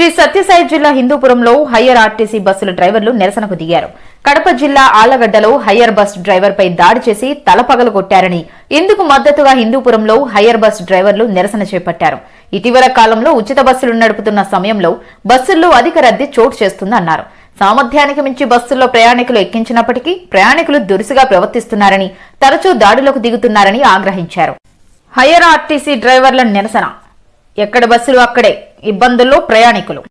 శ్రీ సత్యసాయి జిల్లా హిందూపురంలో higher RTC బస్సుల డ్రైవర్లు నిరసనకు దిగారు. కడప జిల్లా ఆలగడ్డలో హయ్యర్ బస్ డ్రైవర్పై దాడి చేసి తలపగలు కొట్టారని ఇందుకు మద్దతుగా హిందూపురంలో హయ్యర్ బస్ డ్రైవర్లు నిరసన చేపట్టారు. ఇటీవల కాలంలో ఉచిత బస్సులు నడుపుతున్న సమయంలో బస్సుల్లో అధిక రద్దీ చోటు చేస్తుందన్నారు. సామర్థ్యానికి మించి బస్సుల్లో ప్రయాణికులు ఎక్కించినప్పటికీ ప్రయాణికులు దురుసుగా ప్రవర్తిస్తున్నారని తరచూ దాడులకు దిగుతున్నారని ఆగ్రహించారు. హయ్యర్ ఆర్టీసీ డ్రైవర్ల నిరసన. ఎక్కడ బస్సులు అక్కడే? ఇబ్బందుల్లో ప్రయాణికులు.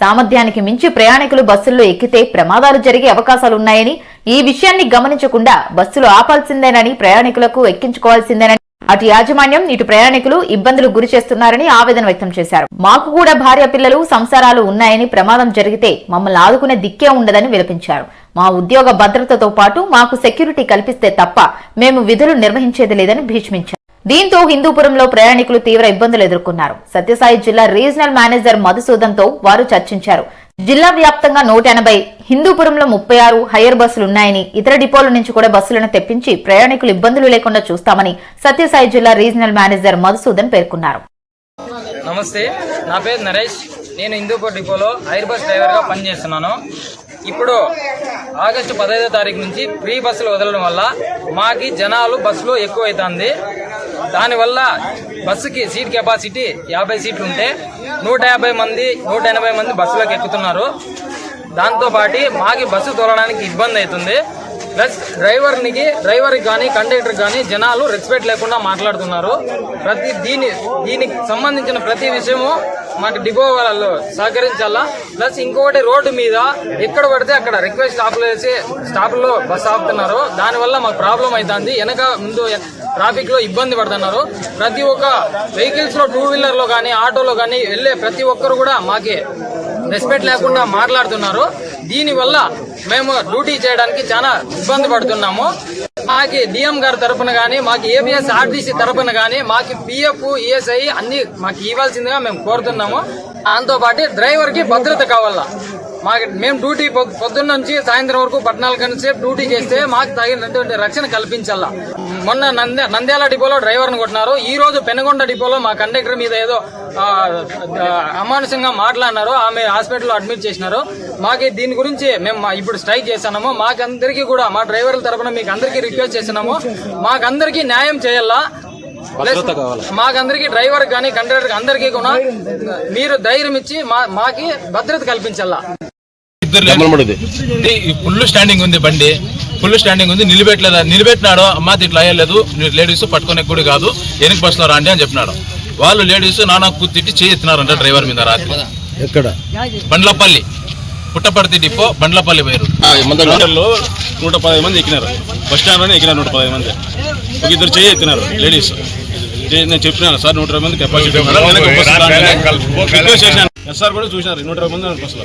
సామర్థ్యానికి మించి ప్రయాణికులు బస్సుల్లో ఎక్కితే ప్రమాదాలు జరిగే అవకాశాలున్నాయని ఈ విషయాన్ని గమనించకుండా బస్సులు ఆపాల్సిందేనని ప్రయాణికులకు ఎక్కించుకోవాల్సిందేనని అటు యాజమాన్యం ఇటు ప్రయాణికులు ఇబ్బందులు గురి చేస్తున్నారని ఆవేదన వ్యక్తం చేశారు. మాకు కూడా భార్య పిల్లలు సంసారాలు ఉన్నాయని ప్రమాదం జరిగితే మమ్మల్ని ఆదుకునే దిక్కే ఉండదని విలపించారు. మా ఉద్యోగ భద్రతతో పాటు మాకు సెక్యూరిటీ కల్పిస్తే తప్ప మేము విధులు నిర్వహించేది లేదని భీష్మించారు. దీంతో హిందూపురంలో ప్రయాణికులు తీవ్ర ఇబ్బందులు ఎదుర్కొన్నారు. సత్యసాయి జిల్లా రీజనల్ మేనేజర్ మధుసూదన్తో వారు చర్చించారు. జిల్లా వ్యాప్తంగా నూట ఎనభై హిందూపురంలో ముప్పై ఆరు హైయర్ బస్సులున్నాయని ఇతర డిపోల నుంచి కూడా బస్సులను తెప్పించి ప్రయాణికులు ఇబ్బందులు లేకుండా చూస్తామని సత్యసాయి జిల్లా రీజనల్ మేనేజర్ మధుసూదన్ పేర్కొన్నారు. నమస్తే నా పేరు నరేష్. నేను హిందూపూర్ డిపోలో హైర్ బస్ డ్రైవర్గా పనిచేస్తున్నాను. ఇప్పుడు ఆగస్టు పదహైదో తారీఖు నుంచి ఫ్రీ బస్సులు వదలడం వల్ల మాకి జనాలు బస్సులో అవుతుంది దానివల్ల బస్సుకి సీట్ కెపాసిటీ యాభై సీట్లు ఉంటే నూట యాభై మంది నూట ఎనభై మంది బస్సులోకి ఎక్కుతున్నారు. దాంతోపాటు మాకి బస్సు తోలడానికి ఇబ్బంది అవుతుంది. ప్లస్ డ్రైవర్నికి డ్రైవర్కి కానీ కండక్టర్కి కానీ జనాలు రెస్పెక్ట్ లేకుండా మాట్లాడుతున్నారు. ప్రతి దీని దీనికి సంబంధించిన ప్రతి విషయము మాకు డిపో వాళ్ళు సహకరించాలా? ప్లస్ ఇంకొకటి రోడ్డు మీద ఎక్కడ పడితే అక్కడ రిక్వెస్ట్ స్టాప్లు వేసి స్టాప్లో బస్ ఆపుతున్నారు. దానివల్ల మాకు ప్రాబ్లం అవుతుంది. వెనక ముందు ట్రాఫిక్లో ఇబ్బంది పడుతున్నారు. ప్రతి ఒక్క వెహికల్స్లో టూ వీలర్లో కానీ ఆటోలో కానీ వెళ్ళే ప్రతి ఒక్కరు కూడా మాకి రెస్పెక్ట్ లేకుండా మాట్లాడుతున్నారు. దీనివల్ల మేము డ్యూటీ చేయడానికి చాలా ఇబ్బంది పడుతున్నాము. మాకి డిఎం గారి తరఫున కానీ మాకు ఏబిఎస్ ఆర్టీసీ తరఫున కానీ మాకు పిఎఫ్ ఈఎస్ఐ అన్ని మాకు ఇవ్వాల్సిందిగా మేము కోరుతున్నాము. దాంతో పాటు డ్రైవర్కి భద్రత కావాలా. మాకు మేము డ్యూటీ పొద్దున్న నుంచి సాయంత్రం వరకు పద్నాలుగు గంటల సేపు డ్యూటీ చేస్తే మాకు తగినటువంటి రక్షణ కల్పించాలా. మొన్న నంద్య నంద్యాల డిపోలో డ్రైవర్ని కొట్టినారు. ఈ రోజు పెనగొండ డిపోలో మా కండక్టర్ మీద ఏదో అమానుషంగా మాట్లాడినారు. ఆమె హాస్పిటల్లో అడ్మిట్ చేసినారు. మాకు దీని గురించి మేము మా- ఇప్పుడు స్ట్రైక్ చేస్తున్నాము. మాకందరికీ కూడా మా డ్రైవర్ల తరపున మీకు అందరికీ రిక్వెస్ట్ చేస్తున్నాము. మాకందరికీ న్యాయం చేయాలా. మాకందరికీ డ్రైవర్ కానీ కండక్టర్ అందరికీ కూడా మీరు ధైర్యం ఇచ్చి మాకి భద్రత కల్పించాలా. ఫుల్ స్టాండింగ్ ఉంది బండి. ఫుల్ స్టాండింగ్ ఉంది. నిలబెట్టలేదు? నిలబెట్టినాడు అమ్మ ఇట్లా అయ్యలేదు. లేడీస్ పట్టుకునే కూడా కాదు. వెనక బస్సులో రండి అని చెప్పినాడు. వాళ్ళు లేడీస్ నానా తిట్టి చేయిస్తున్నారంట డ్రైవర్ మీద రాత్రి. ఎక్కడ? బండ్లపల్లి. పుట్టపర్తి డిపో బండ్లపల్లి పోయారు లో నూట పదహైదు మంది ఎక్కినారు. బస్ స్టాండ్లోనే ఎక్కినారు నూట పదహైదు మంది. ఒక ఇద్దరు చేయి ఎత్తినారు లేడీస్ నేను చెప్పినాను సార్ నూట ఇరవై మంది కెపాసిటీ ఎస్ఆర్ కూడా చూసినారు నూట ఇరవై మంది బస్సులో